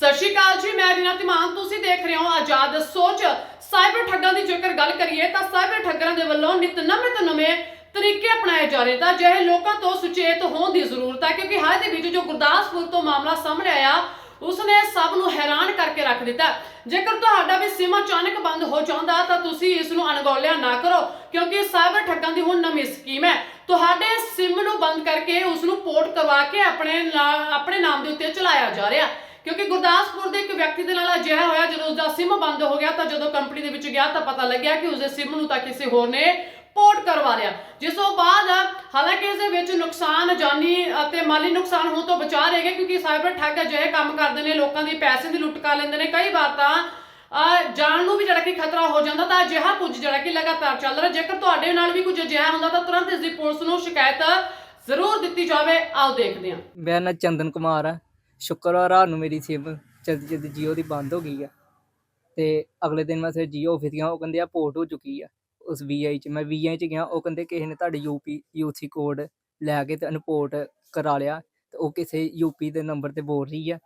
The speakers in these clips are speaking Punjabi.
ਸਤਿ ਸ਼੍ਰੀ ਅਕਾਲ ਜੀ, ਮੈਂ ਰੀਨਾ ਤਿਮਾਨ, ਤੁਸੀਂ ਦੇਖ ਰਹੇ ਹੋ ਆਜ਼ਾਦ ਸੋਚ। ਸਾਈਬਰ ਠੱਗਾਂ ਦੀ ਜੇਕਰ ਗੱਲ ਕਰੀਏ ਤਾਂ ਸਾਈਬਰ ਠੱਗਾਂ ਦੇ ਵੱਲੋਂ ਨਿਤ ਨਵੇਂ ਤੋਂ ਨਵੇਂ ਤਰੀਕੇ ਅਪਣਾਏ ਜਾ ਰਹੇ ਤਾਂ ਜਿਹੇ ਲੋਕਾਂ ਤੋਂ ਸੁਚੇਤ ਹੋਣ ਦੀ ਜ਼ਰੂਰਤ ਹੈ ਕਿਉਂਕਿ ਹਾਲ ਦੇ ਵਿੱਚ ਜੋ ਗੁਰਦਾਸਪੁਰ ਤੋਂ ਮਾਮਲਾ ਸਾਹਮਣੇ ਆਇਆ, ਉਸਨੇ ਸਭ ਨੂੰ ਹੈਰਾਨ ਕਰਕੇ ਰੱਖ ਦਿੱਤਾ। ਜੇਕਰ ਤੁਹਾਡਾ ਵੀ ਸਿਮ ਅਚਾਨਕ ਬੰਦ ਹੋ ਜਾਂਦਾ ਤਾਂ ਤੁਸੀਂ ਇਸ ਨੂੰ ਅਣਗੌਲਿਆ ਨਾ ਕਰੋ, ਕਿਉਂਕਿ ਸਾਈਬਰ ਠੱਗਾਂ ਦੀ ਹੁਣ ਨਵੀਂ ਸਕੀਮ ਹੈ। ਤੁਹਾਡੇ ਸਿਮ ਨੂੰ ਬੰਦ ਕਰਕੇ ਉਸ ਨੂੰ ਪੋਰਟ ਕਰਵਾ ਕੇ ਆਪਣੇ ਨਾ- ਆਪਣੇ ਨਾਮ ਦੇ ਉੱਤੇ ਚਲਾਇਆ ਜਾ ਰਿਹਾ। ਕਿਉਂਕਿ ਗੁਰਦਾਸਪੁਰ ਦੇ ਇੱਕ ਵਿਅਕਤੀ ਦੇ ਨਾਲ ਅਜਿਹਾ ਹੋਇਆ ਜਦੋਂ ਉਸਦਾ ਸਿਮ ਬੰਦ ਹੋ ਗਿਆ ਤਾਂ ਜਦੋਂ ਕੰਪਨੀ ਦੇ ਵਿੱਚ ਗਿਆ ਤਾਂ ਪਤਾ ਲੱਗਿਆ ਕਿ ਉਸਦੇ ਸਿਮ ਨੂੰ ਤਾਂ ਕਿਸੇ ਹੋਰ ਨੇ ਪੋਰਟ ਕਰਵਾ ਲਿਆ। ਜਿਸ ਤੋਂ ਬਾਅਦ ਹਾਲਾਂਕਿ ਇਸ ਦੇ ਵਿੱਚ ਨੁਕਸਾਨ ਜਾਨੀ ਅਤੇ ਮਾਲੀ ਨੁਕਸਾਨ ਹੋਣ ਤੋਂ ਬਚਾ ਰਹੇ ਕਿਉਂਕਿ ਸਾਈਬਰ ਠੱਗ ਅਜਿਹੇ ਕੰਮ ਕਰਦੇ ਨੇ ਲੋਕਾਂ ਦੀ ਪੈਸੇ ਦੀ ਲੁੱਟ ਕਰ ਲੈਂਦੇ ਨੇ। ਕਈ ਵਾਰ ਤਾਂ ਅਹ, ਜਾਨ ਨੂੰ ਵੀ ਜਿਹੜਾ ਕਿ ਖਤਰਾ ਹੋ ਜਾਂਦਾ ਤਾਂ ਅਜਿਹਾ ਕੁਝ ਜਿਹੜਾ ਕਿ ਲਗਾਤਾਰ ਚੱਲ ਰਿਹਾ। ਜੇਕਰ ਤੁਹਾਡੇ ਨਾਲ ਵੀ ਕੁਝ ਅਜਿਹਾ ਹੁੰਦਾ ਤਾਂ ਤੁਰੰਤ ਇਸ ਦੀ ਪੁਲਿਸ ਨੂੰ ਸ਼ਿਕਾਇਤ ਜ਼ਰੂਰ ਦਿੱਤੀ ਜਾਵੇ। ਆਓ ਦੇਖਦੇ ਹਾਂ। ਮੇਰਾ ਨਾਂ ਚੰਦਨ ਕੁਮਾਰ ਹੈ ਸ਼ੁੱਕਰਵਾਰ ਰਾਤ ਨੂੰ ਮੇਰੀ ਸਿਮ ਜਲਦੀ ਜਲਦੀ ਜੀਓ ਦੀ ਬੰਦ ਹੋ ਗਈ ਆ। ਤੇ ਅਗਲੇ ਦਿਨ ਮੈਂ ਫਿਰ ਜੀਓ ਆਫਿਸ ਗਿਆ, ਉਹ ਕਹਿੰਦੇ ਆ ਪੋਰਟ ਹੋ ਚੁੱਕੀ ਆ। ਉਸ ਵੀਆਈ ਚ, ਮੈਂ ਵੀਆਈ ਚ ਗਿਆ, ਉਹ ਕਹਿੰਦੇ ਕਿਸੇ ਨੇ ਤੁਹਾਡੇ ਯੂਪੀ ਯੂਸੀ ਕੋਡ ਲੈ ਕੇ ਤੇ ਅਨਪੋਰਟ ਕਰਾ ਲਿਆ। ਤੇ ਉਹ ਕਿਸੇ ਯੂਪੀ ਦੇ ਨੰਬਰ ਤੇ ਬੋਲ ਰਹੀ ਆ।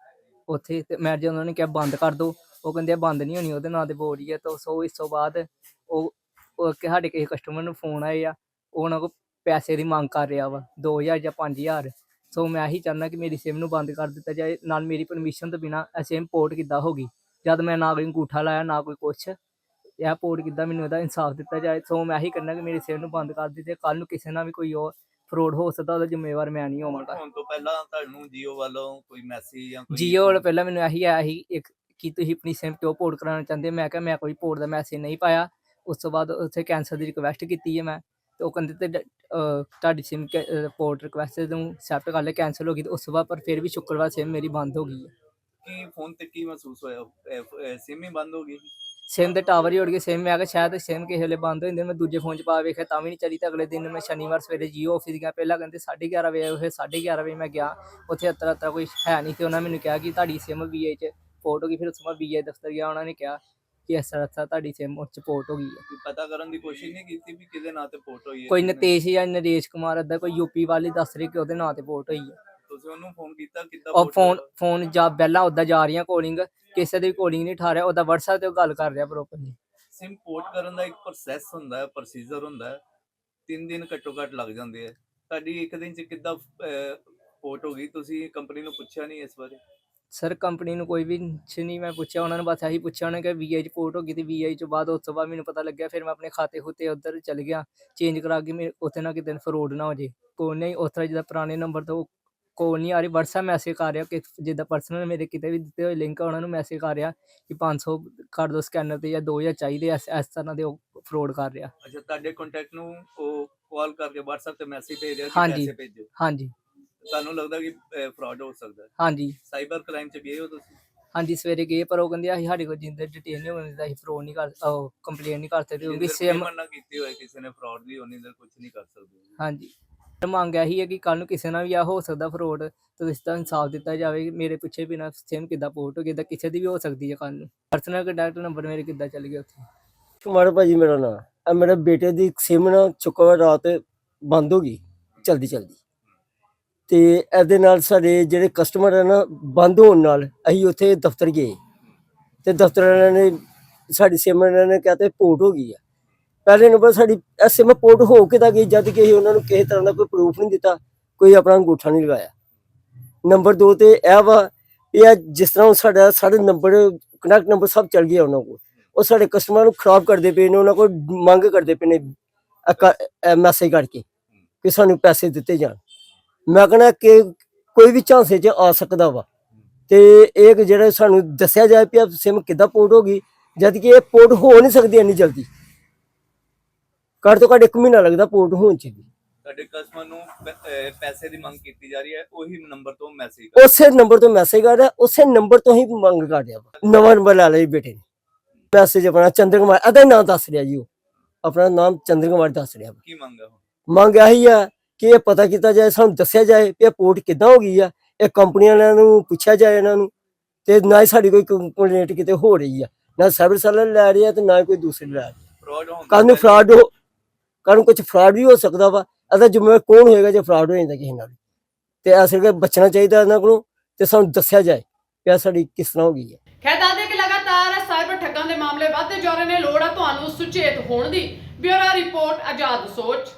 ਉੱਥੇ ਤੇ ਮੈਂ ਜਦੋਂ ਉਹਨਾਂ ਨੇ ਕਿਹਾ ਬੰਦ ਕਰ ਦੋ, ਉਹ ਕਹਿੰਦੇ ਆ ਬੰਦ ਨਹੀਂ ਹੋਣੀ, ਉਹਦੇ ਨਾਂ ਤੇ ਬੋਲ ਰਹੀ ਆ। ਤਾਂ ਸੋ ਇਸ ਤੋਂ ਬਾਅਦ ਉਹ ਉਹ ਸਾਡੇ ਕਿਸੇ ਕਸਟਮਰ ਨੂੰ ਫੋਨ ਆਏ ਆ, ਉਹ ਉਹਨਾਂ ਕੋਲ ਪੈਸੇ ਦੀ ਮੰਗ ਕਰ ਰਿਹਾ ਵਾ 2000 ਜਾਂ 5000 ਸੋ ਮੈਂ ਇਹੀ ਚਾਹੁੰਦਾ ਕਿ ਮੇਰੀ ਸਿਮ ਨੂੰ ਬੰਦ ਕਰ ਦਿੱਤਾ ਜਾਏ ਨਾਲ ਮੇਰੀ ਪਰਮਿਸ਼ਨ ਤੋਂ ਬਿਨਾ ਇਹ ਸਿਮ ਪੋਰਟ ਕਿੱਦਾਂ ਹੋ ਗਈ? ਜਦ ਮੈਂ ਨਾ ਕੋਈ ਅੰਗੂਠਾ ਲਾਇਆ ਨਾ ਕੋਈ ਕੁਛ ਇਹ ਪੋਰਟ ਕਿੱਦਾਂ ਮੈਨੂੰ ਇਹਦਾ ਇਨਸਾਫ ਦਿੱਤਾ ਜਾਏ? ਸੋ ਮੈਂ ਇਹੀ ਕਰਨਾ ਕਿ ਮੇਰੀ ਸਿਮ ਨੂੰ ਬੰਦ ਕਰ ਦਿੱਤੇ ਕੱਲ ਨੂੰ ਕਿਸੇ ਨਾਲ ਵੀ ਕੋਈ ਹੋਰ ਫਰੋਡ ਹੋ ਸਕਦਾ ਉਹਦਾ ਜ਼ਿੰਮੇਵਾਰ ਮੈਂ ਨਹੀਂ ਹੋਵਾਂਗਾ। ਹੁਣ ਤੋਂ ਪਹਿਲਾਂ ਤੁਹਾਨੂੰ ਜੀਓ ਵੱਲੋਂ ਕੋਈ ਮੈਸੇਜ ਜਾਂ ਕੋਈ ਜੀਓ ਵਾਲਾ ਪਹਿਲਾਂ ਮੈਨੂੰ ਇਹੀ ਆਇਆ ਸੀ ਇੱਕ ਕਿ ਤੁਸੀਂ ਆਪਣੀ ਸਿਮ ਕਿਉਂ ਪੋਰਟ ਕਰਾਉਣਾ ਚਾਹੁੰਦੇ? ਮੈਂ ਕਿਹਾ ਮੈਂ ਕੋਈ ਪੋਰਟ ਦਾ ਮੈਸੇਜ ਨਹੀਂ ਪਾਇਆ। ਉਸ ਤੋਂ ਬਾਅਦ ਉੱਥੇ ਕੈਂਸਲ ਦੀ ਰਿਕੁਐਸਟ ਕੀਤੀ ਹੈ ਮੈਂ। ਤੇ ਉਹ ਕਹਿੰਦੇ ਤੇ ਤੁਹਾਡੀ ਸਿਮ ਪੋਰਟ ਰਿਕੁਐਸਟ ਨੂੰ ਐਕਸੈਪਟ ਕਰ ਲਿਆ ਕੈਂਸਲ ਹੋ ਗਈ ਤੇ ਉਸ ਤੋਂ ਬਾਅਦ ਪਰ ਫਿਰ ਵੀ ਸ਼ੁੱਕਰਵਾਰ ਸਿਮ ਮੇਰੀ ਬੰਦ ਹੋ ਗਈ ਹੈ। ਕੀ ਫੋਨ ਤੇ ਕੀ ਮਹਿਸੂਸ ਹੋਇਆ? ਸਿਮ ਹੀ ਬੰਦ ਹੋ ਗਈ? ਸਿਮ ਦੇ ਟਾਵਰ ਹੀ ਉੜ ਗਏ ਸਿਮ ਮੈਂ ਕਿਹਾ ਸ਼ਾਇਦ ਸਿਮ ਕਿਸੇ ਵੇਲੇ ਬੰਦ ਹੋ ਜਾਂਦੇ ਮੈਂ ਦੂਜੇ ਫੋਨ 'ਚ ਪਾ ਵੇਖਿਆ ਤਾਂ ਵੀ ਨਹੀਂ ਚੱਲੀ ਤੇ ਅਗਲੇ ਦਿਨ ਮੈਂ ਸ਼ਨੀਵਾਰ ਸਵੇਰੇ ਜੀਓ ਆਫਿਸ ਗਿਆ ਪਹਿਲਾਂ ਕਹਿੰਦੇ 11:30 ਵਜੇ ਉਹ 11:30 ਵਜੇ ਮੈਂ ਗਿਆ ਉੱਥੇ ਅਤਰਾ ਅਤਰਾ ਕੋਈ ਹੈ ਨਹੀਂ ਤੇ ਉਹਨਾਂ ਮੈਨੂੰ ਕਿਹਾ ਕਿ ਤੁਹਾਡੀ ਸਿਮ ਵੀਏ 'ਚ ਹੋ ਗਈ ਫਿਰ ਉਸ ਤੋਂ ਬਾਅਦ ਵੀਏ ਦਫ਼ਤਰ ਗਿਆ ਉਹਨਾਂ ਨੇ ਕਿਹਾ ਕਿ ਇਸ ਤਰ੍ਹਾਂ ਤਰ੍ਹਾਂ ਤੁਹਾਡੀ ਸਿਮ ਉਸ 'ਚ ਪੋਰਟ ਹੋ ਗਈ ਹੈ। ਪਤਾ ਕਰਨ ਦੀ ਕੋਸ਼ਿਸ਼ ਨਹੀਂ ਕੀਤੀ ਵੀ ਕਿਹਦੇ ਨਾਂ ਤੇ ਪੋਰਟ ਹੋਈ ਹੈ ਕੋਈ ਕਿਹਨੇ- ਨਤੇਸ਼ ਜਾਂ ਨਰੇਸ਼ ਕੁਮਾਰ ਅੱਦਾ ਕੋਈ ਯੂਪੀ ਵਾਲੀ ਦੱਸ ਰਹੀ ਕਿ ਉਹਦੇ ਨਾਂ ਤੇ ਪੋਰਟ ਹੋਈ ਹੈ। ਤੁਸੀਂ ਉਹਨੂੰ ਫੋਨ ਕੀਤਾ ਕਿੱਦਾਂ ਉਹ port ਫੋਨ ਹੋਇਆ? ਫੋਨ ਜਾ ਪਹਿਲਾਂ ਉੱਦਾਂ ਜਾ ਰਹੀਆਂ ਕਾਲਿੰਗ ਕਿਸੇ ਦੀ ਕਾਲਿੰਗ ਨਹੀਂ ਠਾ ਰਿਹਾ ਉਹਦਾ WhatsApp ਤੇ ਉਹ ਗੱਲ ਕਰ ਰਿਹਾ ਪ੍ਰੋਪਰਲੀ ਸਿਮ ਪੋਰਟ ਕਰਨ ਦਾ ਇੱਕ ਪ੍ਰੋਸੈਸ ਹੁੰਦਾ ਹੈ ਪ੍ਰੋਸੀਜਰ ਹੁੰਦਾ ਹੈ ਤਿੰਨ ਦਿਨ ਘੱਟੋ ਘੱਟ ਲੱਗ ਜਾਂਦੇ ਆ ਤੁਹਾਡੀ ਇੱਕ ਦਿਨ ਚ ਕਿੱਦਾਂ ਪੋਰਟ ਹੋ ਗਈ? ਤੁਸੀਂ ਕੰਪਨੀ ਨੂੰ ਪੁੱਛਿਆ ਨਹੀਂ ਇਸ ਬਾਰੇ? ਸਰ ਕੰਪਨੀ ਨੂੰ ਕੋਈ ਵੀ ਕੁਛ ਨਹੀਂ ਮੈਂ ਪੁੱਛਿਆ ਉਹਨਾਂ ਨੇ ਬਸ ਇਹੀ ਪੁੱਛਿਆ ਉਹਨਾਂ ਕਿ ਵੀਆਈ ਚ ਪੋਰਟ ਹੋ ਗਈ ਤੇ ਵੀਆਈ ਤੋਂ ਬਾਅਦ ਉਸ ਤੋਂ ਬਾਅਦ ਮੈਨੂੰ ਪਤਾ ਲੱਗਿਆ ਫਿਰ ਮੈਂ ਆਪਣੇ ਖਾਤੇ ਹੁਤੇ ਉੱਧਰ ਚਲ ਗਿਆ ਚੇਂਜ ਕਰਾ ਕੇ ਮੇਰੇ ਉੱਥੇ ਨਾ ਕਿਤੇ ਫਰੋਡ ਨਾ ਹੋ ਜੇ। ਕੋਈ ਨਹੀਂ ਉਸ ਤਰ੍ਹਾਂ ਜਿੱਦਾਂ ਪੁਰਾਣੇ ਨੰਬਰ ਤੋਂ ਕੋਲ ਨਹੀਂ ਆ ਰਹੀ WhatsApp ਮੈਸੇਜ ਕਰ ਰਿਹਾ ਕਿ ਜਿੱਦਾਂ ਪਰਸਨਲ ਮੇਰੇ ਕਿਤੇ ਵੀ ਦਿੱਤੇ ਹੋਏ ਲਿੰਕ ਆ ਉਹਨਾਂ ਨੂੰ ਮੈਸੇਜ ਕਰ ਰਿਹਾ ਕਿ 500 ਕਰ ਦੋ ਸਕੈਨਰ ਤੇ ਜਾਂ 2000 ਚਾਹੀਦੇ ਆ, ਇਸ ਇਸ ਤਰ੍ਹਾਂ ਦੇ ਉਹ ਫਰੋਡ ਕਰ ਰਿਹਾ। ਅੱਛਾ ਤੁਹਾਡੇ ਕੰਟੈਕਟ ਨੂੰ ਉਹ ਕਾਲ ਕਰਕੇ WhatsApp ਤੇ ਮੈਸੇਜ ਭੇਜ ਰਿਹਾ ਕਿ ਹਾਂਜੀ। ਪੈਸੇ ਭੇਜੋ। ਹਾਂਜੀ। ਤੁਹਾਨੂੰ ਲੱਗਦਾ ਕਿ ਫਰਾਡ ਹੋ ਸਕਦਾ ਹੈ? ਹਾਂਜੀ। ਸਾਈਬਰ ਕ੍ਰਾਈਮ ਚ ਗਏ ਹੋ ਤੁਸੀਂ? ਹਾਂਜੀ ਸਵੇਰੇ ਗਏ ਪਰ ਉਹ ਕਹਿੰਦੇ ਅਸੀਂ ਸਾਡੇ ਕੋਲ ਜਿੰਦੇ ਡਿਟੇਲ ਨਹੀਂ ਹੁੰਦੀ ਤਾਂ ਅਸੀਂ ਫਰੋਡ ਨਹੀਂ ਕਰ ਉਹ ਕੰਪਲੇਨ ਨਹੀਂ ਕਰ ਸਕਦੇ ਕਿਉਂਕਿ ਜਿੰਦਰ ਸੇਮ payment ਨਾ ਕੀਤੀ ਹੋਏ ਕਿਸੇ ਨੇ ਫਰਾਡ ਦੀ ਹੋਣੀ ਤਾਂ ਕੁਝ ਨਹੀਂ ਕਰ ਸਕਦੇ। ਹਾਂਜੀ। ਤੇ ਮੰਗ ਇਹੀ ਹੈ ਕਿ ਕੱਲ ਨੂੰ ਕਿਸੇ ਨਾਲ ਵੀ ਆ ਹੋ ਸਕਦਾ ਫਰੋਡ ਤੇ ਇਸ ਦਾ ਇਨਸਾਫ ਦਿੱਤਾ ਜਾਵੇ ਮੇਰੇ ਪਿੱਛੇ ਬਿਨਾ ਸੇਮ ਕਿੱਦਾਂ ਪੋਰਟ ਹੋ ਤਾਂ ਕਿਸੇ ਦੀ ਵੀ ਹੋ ਸਕਦੀ ਹੈ ਕੱਲ ਨੂੰ। ਪਰਸਨਲ ਕੰਟੈਕਟ ਨੰਬਰ ਮੇਰੇ ਕਿੱਦਾਂ ਚੱਲ ਗਿਆ ਉੱਥੇ? ਕੁਮਾਰ ਭਾਜੀ ਮੇਰਾ ਨਾਮ ਆ ਮੇਰੇ ਬੇਟੇ ਦੀ ਸਿਮ ਨਾ ਚੁੱਕਵਾ ਰਾਤ ਬੰਦ ਹੋ ਗਈ ਚਲਦੀ ਚਲਦੀ ਤੇ ਇਹਦੇ ਨਾਲ ਸਾਡੇ ਜਿਹੜੇ ਕਸਟਮਰ ਹੈ ਨਾ, ਬੰਦ ਹੋਣ ਨਾਲ ਅਸੀਂ ਉੱਥੇ ਦਫ਼ਤਰ ਗਏ। ਤੇ ਦਫ਼ਤਰ ਵਾਲਿਆਂ ਨੇ, ਸਾਡੀ ਸਿਮ ਇਹਨਾਂ ਨੇ ਕਿਹਾ ਤੇ ਪੋਰਟ ਹੋ ਗਈ ਆ। ਪਹਿਲੇ ਨੰਬਰ ਸਾਡੀ ਇਹ ਸਿਮ ਪੋਰਟ ਹੋ ਕੇ ਤਾਂ ਗਈ, ਜਦ ਕਿ ਅਸੀਂ ਉਹਨਾਂ ਨੂੰ ਕਿਸੇ ਤਰ੍ਹਾਂ ਦਾ ਕੋਈ ਪ੍ਰੂਫ ਨਹੀਂ ਦਿੱਤਾ, ਕੋਈ ਆਪਣਾ ਅੰਗੂਠਾ ਨਹੀਂ ਲਗਾਇਆ। ਨੰਬਰ 2 ਤੇ ਇਹ ਵਾ ਇਹ ਜਿਸ ਤਰ੍ਹਾਂ ਸਾਡਾ, ਸਾਡੇ ਨੰਬਰ ਕਨੈਕਟ ਨੰਬਰ ਸਭ ਚੱਲ ਗਿਆ ਉਹਨਾਂ ਕੋਲ। ਉਹ ਸਾਡੇ ਕਸਟਮਰ ਨੂੰ ਖਰਾਬ ਕਰਦੇ ਪਏ ਨੇ, ਉਹਨਾਂ ਕੋਲ ਮੰਗ ਕਰਦੇ ਪਏ ਨੇ ਮੈਸੇਜ ਕਰਕੇ ਕਿ ਸਾਨੂੰ ਪੈਸੇ ਦਿੱਤੇ ਜਾਣ। ਮੈਂ ਕਹਿੰਦਾ ਕਿ ਕੋਈ ਵੀ ਝਾਂਸੇ 'ਚ ਆ ਸਕਦਾ ਵਾ। ਤੇ ਇਹ ਕਿ ਜਿਹੜਾ ਸਾਨੂੰ ਦੱਸਿਆ ਜਾਏ ਕਿ ਸਿਮ ਕਿੱਦਾਂ ਪੋਰਟ ਹੋ ਗਈ ਜਦ ਕਿ ਇਹ ਪੋਰਟ ਹੋ ਨਹੀਂ ਸਕਦੀ ਇੰਨੀ ਜਲਦੀ। ਘੱਟ ਤੋਂ ਘੱਟ ਇੱਕ ਮਹੀਨਾ ਲੱਗਦਾ ਪੋਰਟ ਹੋਣ 'ਚ ਵੀ। ਤੁਹਾਡੇ ਕਸਟਮਰ ਨੂੰ ਪੈਸੇ ਦੀ ਮੰਗ ਕੀਤੀ ਜਾ ਰਹੀ ਹੈ ਉਹੀ ਨੰਬਰ ਤੋਂ ਮੈਸੇਜ ਉਸੇ ਨੰਬਰ ਤੋਂ ਮੈਸੇਜ ਆ ਰਿਹਾ ਉਸੇ ਨੰਬਰ ਤੋਂ ਹੀ ਮੰਗ ਕਰ ਰਿਹਾ ਨਵਾਂ ਨੰਬਰ ਲੈ ਜੀ ਬੇਟੇ ਨੇ। ਮੈਸੇਜ ਆਪਣਾ ਚੰਦਰ ਕੁਮਾਰ ਇਹਦਾ ਨਾਮ ਦੱਸ ਰਿਹਾ ਜੀ ਉਹ। ਆਪਣਾ ਨਾਮ ਚੰਦਰ ਕੁਮਾਰ ਦੱਸ ਰਿਹਾ ਕੀ ਮੰਗ? ਮੰਗ ਆਹੀ ਆ ਕਿ ਇਹ ਪਤਾ ਕੀਤਾ ਜਾਏ ਸਾਨੂੰ ਦੱਸਿਆ ਜਾਏ ਕਿ ਇਹ ਪੋਰਟ ਕਿੱਦਾਂ ਹੋ ਗਈ ਆ ਇਹ ਕੰਪਨੀਆਂ ਵਾਲਿਆਂ ਨੂੰ ਪੁੱਛਿਆ ਜਾਏ ਇਹਨਾਂ ਨੂੰ ਤੇ ਨਾ ਹੀ ਸਾਡੀ ਕੋਈ ਕੰਪਲੇਂਟ ਕਿਤੇ ਹੋ ਰਹੀ ਆ ਨਾ ਸਰਵਿਸ ਵਾਲੇ ਲੈ ਰਹੇ ਆ ਤੇ ਨਾ ਕੋਈ ਦੂਸਰੇ ਲੈ ਰਹੇ ਕੱਲ ਨੂੰ ਫਰਾਡ ਹੋ ਕੱਲ ਕੁਝ ਫਰਾਡ ਵੀ ਹੋ ਸਕਦਾ ਵਾ ਇਹਦਾ ਜ਼ਿੰਮੇਵਾਰ ਕੌਣ ਹੋਏਗਾ ਜੇ ਫਰਾਡ ਹੋ ਜਾਂਦਾ ਕਿਸੇ ਨਾਲ ਤੇ ਅਸਲ ਵਿੱਚ ਬਚਣਾ ਚਾਹੀਦਾ ਇਹਨਾਂ ਕੋਲੋਂ ਤੇ ਸਾਨੂੰ ਦੱਸਿਆ ਜਾਏ ਪਿਆ ਸਾਡੀ ਕਿਸ ਤਰ੍ਹਾਂ ਹੋ ਗਈ ਹੈ ਖੈਰ ਦੱਸਦੇ ਕਿ ਲਗਾਤਾਰ ਸਾਈਬਰ ਠੱਗਾਂ ਦੇ ਮਾਮਲੇ ਵੱਧਦੇ ਜਾ ਰਹੇ ਨੇ ਲੋੜ ਆ ਤੁਹਾਨੂੰ ਸੁਚੇਤ ਹੋਣ ਦੀ। ਬਿਊਰੋ ਰਿਪੋਰਟ ਆਜ਼ਾਦ ਸੋਚ।